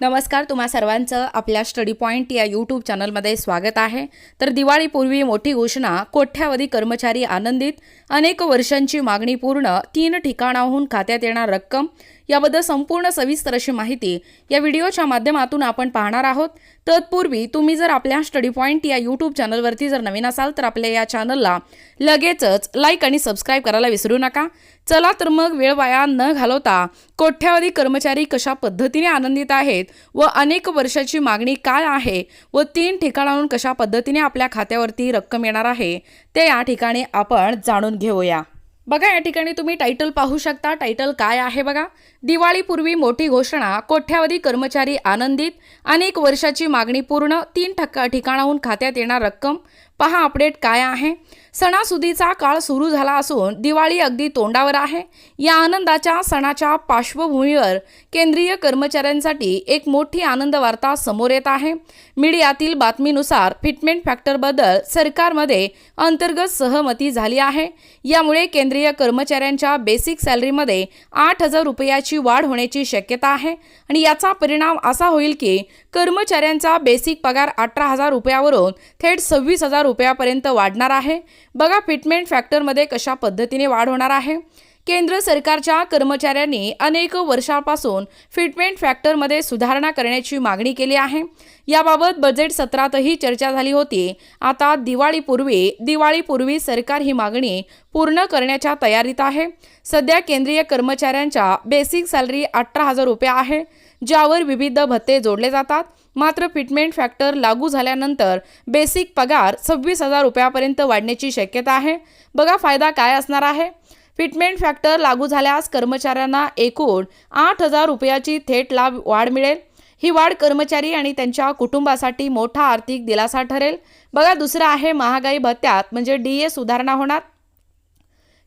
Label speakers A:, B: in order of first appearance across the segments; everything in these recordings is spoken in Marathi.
A: नमस्कार तुम्हा सर्वांचं आपल्या स्टडी पॉईंट या यूट्यूब चॅनलमध्ये स्वागत आहे. तर दिवाळीपूर्वी मोठी घोषणा कोट्यावधी कर्मचारी आनंदित अनेक वर्षांची मागणी पूर्ण तीन ठिकाणाहून खात्यात येणार रक्कम. याबद्दल संपूर्ण सविस्तर अशी माहिती या व्हिडिओच्या माध्यमातून आपण पाहणार आहोत. तत्पूर्वी तुम्ही जर आपल्या स्टडी पॉईंट या यूट्यूब चॅनलवरती जर नवीन असाल तर आपल्या या चॅनलला लगेचच लाईक आणि सबस्क्राईब करायला विसरू नका. चला तर मग वेळ वाया न घालवता कोट्यावधी कर्मचारी कशा पद्धतीने आनंदित आहेत व अनेक वर्षाची मागणी काय आहे व तीन ठिकाणाहून कशा पद्धतीने आपल्या खात्यावरती रक्कम येणार आहे ते या ठिकाणी आपण जाणून घेऊया. बघा या ठिकाणी तुम्ही टायटल पाहू शकता. टायटल काय आहे बघा? दिवाळीपूर्वी मोठी घोषणा कोट्यावधी कर्मचारी आनंदित अनेक वर्षाची मागणी पूर्ण तीन ठक्का ठिकाणाहून खात्यात येणार रक्कम. पहा अपडेट काय आहे? सणासुदीचा काळ सुरू झाला असून दिवाळी अगदी तोंडावर आहे. या आनंदाच्या सणाच्या पार्श्वभूमीवर केंद्रीय कर्मचाऱ्यांसाठी एक मोठी आनंद वार्ता समोर येत आहे. मीडियातील बातमीनुसार फिटमेंट फॅक्टरबद्दल सरकारमध्ये अंतर्गत सहमती झाली आहे. यामुळे केंद्रीय कर्मचाऱ्यांच्या बेसिक सॅलरीमध्ये आठ हजार रुपयाची वाढ होण्याची शक्यता आहे आणि याचा परिणाम असा होईल की कर्मचाऱ्यांचा बेसिक पगार अठरा हजार रुपयावरून थेट सव्वीस हजार रुपयापर्यंत वाढणार आहे. बघा फिटमेंट फॅक्टरमध्ये कशा पद्धतीने वाढ होणार आहे? केंद्र सरकारच्या कर्मचाऱ्यांनी अनेक वर्षापासून फिटमेंट फॅक्टरमध्ये सुधारणा करण्याची मागणी केली आहे. याबाबत बजेट सत्रातही चर्चा झाली होती. आता दिवाळीपूर्वी दिवाळीपूर्वी सरकार ही मागणी पूर्ण करण्याच्या तयारीत आहे. सध्या केंद्रीय कर्मचाऱ्यांच्या बेसिक सॅलरी अठरा हजार रुपये आहे. ज्यावर विविध भत्ते जोडले जातात. मात्र फिटमेंट फॅक्टर लागू झाल्यानंतर बेसिक पगार सव्वीस हजार रुपयापर्यंत वाढण्याची शक्यता आहे. बघा फायदा काय असणार आहे? फिटमेंट फॅक्टर लागू झाल्यास कर्मचाऱ्यांना एकूण आठ हजार रुपयाची थेट लाभ वाढ मिळेल. ही वाढ कर्मचारी आणि त्यांच्या कुटुंबासाठी मोठा आर्थिक दिलासा ठरेल. बघा दुसरं आहे महागाई भत्त्यात म्हणजे डी ए सुधारणा होणार.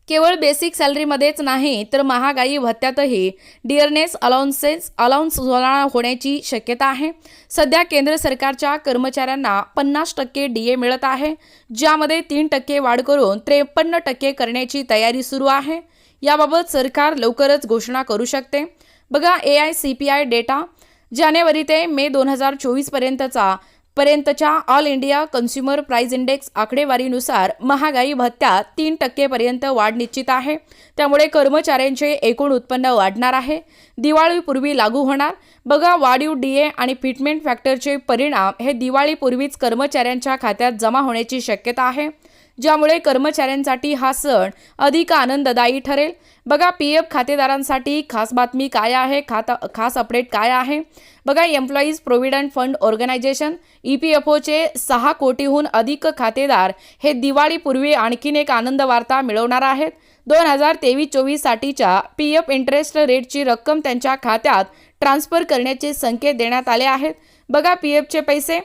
A: केवळ बेसिक सॅलरीमध्येच नाही तर महागाई भत्त्यातही डिअरनेस अलाउन्सेस अलाउन्स सुधारणा होण्याची शक्यता आहे. सध्या केंद्र सरकारच्या कर्मचाऱ्यांना पन्नास टक्के डी ए मिळत आहे ज्यामध्ये तीन टक्के वाढ करून त्रेपन्न टक्के करण्याची तयारी सुरू आहे. याबाबत सरकार लवकरच घोषणा करू शकते. बघा A I C P I data. जानेवारी ते मे दोन हजार चोवीसपर्यंतचा पर्यंतच्या all India consumer price index आकडेवारीनुसार महागाई भत्त्यात तीन टक्केपर्यंत वाढ निश्चित आहे. त्यामुळे कर्मचाऱ्यांचे एकूण उत्पन्न वाढणार आहे. दिवाळीपूर्वी लागू होणार. बघा वाढीव डीए आणि फिटमेंट फॅक्टरचे परिणाम हे दिवाळीपूर्वीच कर्मचाऱ्यांच्या खात्यात जमा होण्याची शक्यता आहे. ज्यामुळे कर्मचाऱ्यांसाठी हा सण अधिक आनंददायी ठरेल. बघा पी एफ खातेदारांसाठी खास बातमी काय आहे? खाता खास अपडेट काय आहे? बघा employees provident fund organisation E P F ओचे सहा कोटीहून अधिक खातेदार हे दिवाळीपूर्वी आणखीन एक आनंद वार्ता मिळवणार आहेत. दोन हजार तेवीस चोवीससाठीच्या पी एफ इंटरेस्ट रेटची रक्कम त्यांच्या खात्यात ट्रान्स्फर करण्याचे संकेत देण्यात आले आहेत. बघा पी एफचे पैसे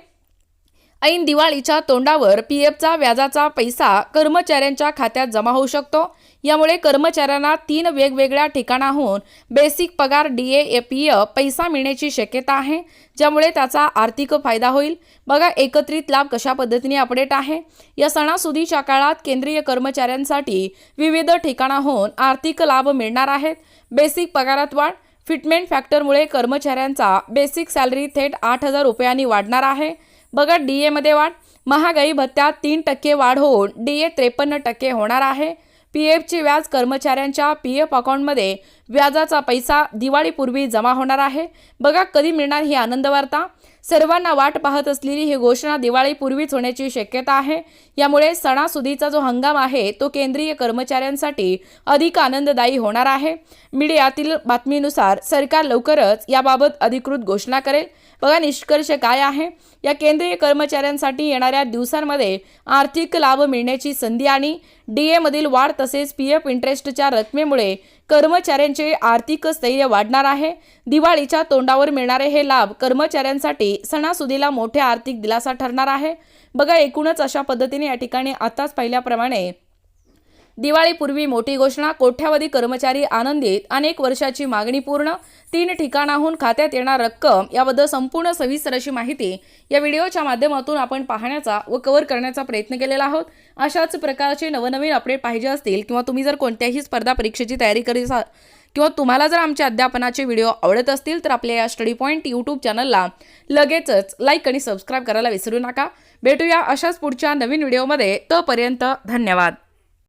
A: ऐन दिवाळीच्या तोंडावर पी एफचा व्याजाचा पैसा कर्मचाऱ्यांच्या खात्यात जमा होऊ शकतो. यामुळे कर्मचाऱ्यांना तीन वेगवेगळ्या ठिकाणाहून बेसिक पगार डी ए पी एफ पैसा मिळण्याची शक्यता आहे ज्यामुळे त्याचा आर्थिक फायदा होईल. बघा एकत्रित लाभ कशा पद्धतीने अपडेट आहे. या सणासुदीच्या काळात केंद्रीय कर्मचाऱ्यांसाठी विविध ठिकाणाहून आर्थिक लाभ मिळणार आहेत. बेसिक पगारात वाढ फिटमेंट फॅक्टरमुळे कर्मचाऱ्यांचा बेसिक सॅलरी थेट आठ हजार रुपयांनी वाढणार आहे. बघा डी एमध्ये वाढ. महागाई भत्त्यात तीन टक्के वाढ होऊन डी ए त्रेपन्न टक्के होणार आहे. पी एफची व्याज कर्मचाऱ्यांच्या पी एफ अकाउंटमध्ये व्याजाचा पैसा दिवाळीपूर्वी जमा होणार आहे. बघा कधी मिळणार ही आनंद वार्ता सर्वांना वाट पाहत असलेली ही घोषणा दिवाळीपूर्वीच होण्याची शक्यता आहे. यामुळे सणासुदीचा जो हंगाम आहे तो केंद्रीय कर्मचाऱ्यांसाठी अधिक आनंददायी होणार आहे. मीडियातील बातमीनुसार सरकार लवकरच याबाबत अधिकृत घोषणा करेल. बघा निष्कर्ष काय आहे? या केंद्रीय कर्मचाऱ्यांसाठी येणाऱ्या दिवसांमध्ये आर्थिक लाभ मिळण्याची संधी आणि डी एमधील वाढ तसेच पी एफ इंटरेस्टच्या रकमेमुळे कर्मचाऱ्यांचे आर्थिक स्थैर्य वाढणार आहे. दिवाळीच्या तोंडावर मिळणारे हे लाभ कर्मचाऱ्यांसाठी सणासुदीला मोठे आर्थिक दिलासा ठरणार आहे. बघा एकूणच अशा पद्धतीने या ठिकाणी आताच पाहिल्याप्रमाणे दिवाळीपूर्वी मोठी घोषणा कोट्यावधी कर्मचारी आनंदित अनेक वर्षाची मागणी पूर्ण तीन ठिकाणाहून खात्यात येणार रक्कम याबद्दल संपूर्ण सविस्तर अशी माहिती या व्हिडिओच्या माध्यमातून आपण पाहण्याचा व कव्हर करण्याचा प्रयत्न केलेला आहोत. अशाच प्रकारचे नवनवीन अपडेट पाहिजे असतील किंवा तुम्ही जर कोणत्याही स्पर्धा परीक्षेची तयारी करीत असाल किंवा तुम्हाला जर आमच्या अध्यापनाचे व्हिडिओ आवडत असतील तर आपल्या या स्टडी पॉईंट यूट्यूब चॅनलला लगेचच लाईक आणि सबस्क्राईब करायला विसरू नका. भेटूया अशाच पुढच्या नवीन व्हिडिओमध्ये. तोपर्यंत धन्यवाद.